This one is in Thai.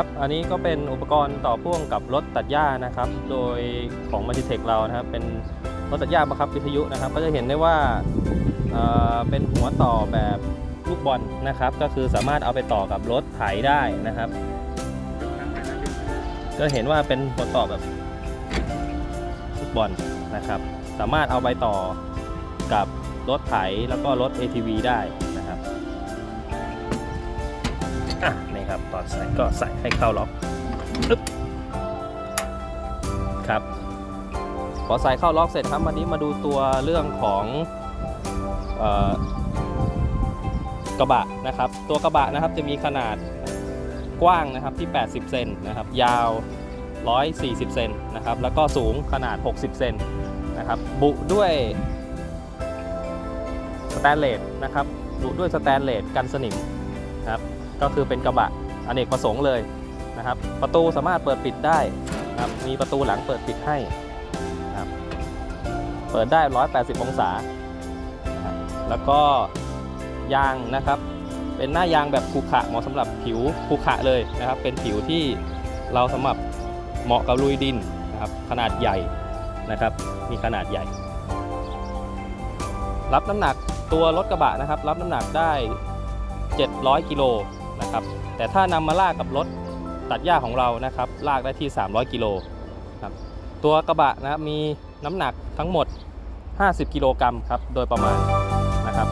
ครับ อันนี้ก็เป็นอุปกรณ์ต่อพ่วงกับรถตัดหญ้านะครับ โดยของมั l ิเทคเรานะครับ เป็นรถตัดหญ้าบังคับวิทยุนะครับ ก็จะเห็นได้ว่าเเป็นหัวต่อแบบลูกบอลนะครับ ก็คือสามารถเอาไปต่อกับรถไถได้นะครับ ก็เห็นว่าเป็นหัวต่อแบบลูกบอลนะครับ สามารถเอาไปต่อกับรถไถแล้วก็รถ ATV ได้นะครับ อะครับ ตอนใส่ก็ใส่ให้เข้าล็อกปึ๊บครับพอใส่เข้าล็อกเสร็จครับวันนี้มาดูตัวเรื่องของออกระบะนะครับ ตัวกระบะนะครับจะมีขนาดกว้างนะครับที่ 80 เซนนะครับ ยาว 140 เซนนะครับ แล้วก็สูงขนาด 60 เซนนะครับ บุด้วยสแตนเลสนะครับ บุด้วยสแตนเลสกันสนิม ครับก็คือเป็นกระบะอเนกประสงค์เลยนะครับ ประตูสามารถเปิดปิดได้นะครับมีประตูหลังเปิดปิดให้นะครับเปิดได้ 180 องศา แล้วก็ยางนะครับ เป็นหน้ายางแบบขรุขระเหมาะสำหรับผิวขรุขระเลยนะครับ เป็นผิวที่เราสำหรับเหมาะกับลุยดินนะครับขนาดใหญ่นะครับ มีขนาดใหญ่ รับน้ำหนักตัวรถกระบะนะครับ รับน้ำหนักได้ 700 กิโลนะครับ แต่ถ้านำมาลากกับรถตัดหญ้าของเรานะครับ ลากได้ที่ 300 กิโลครับ ตัวกระบะนะมีน้ำหนักทั้งหมด 50 กิโลกรัมครับ โดยประมาณนะครับ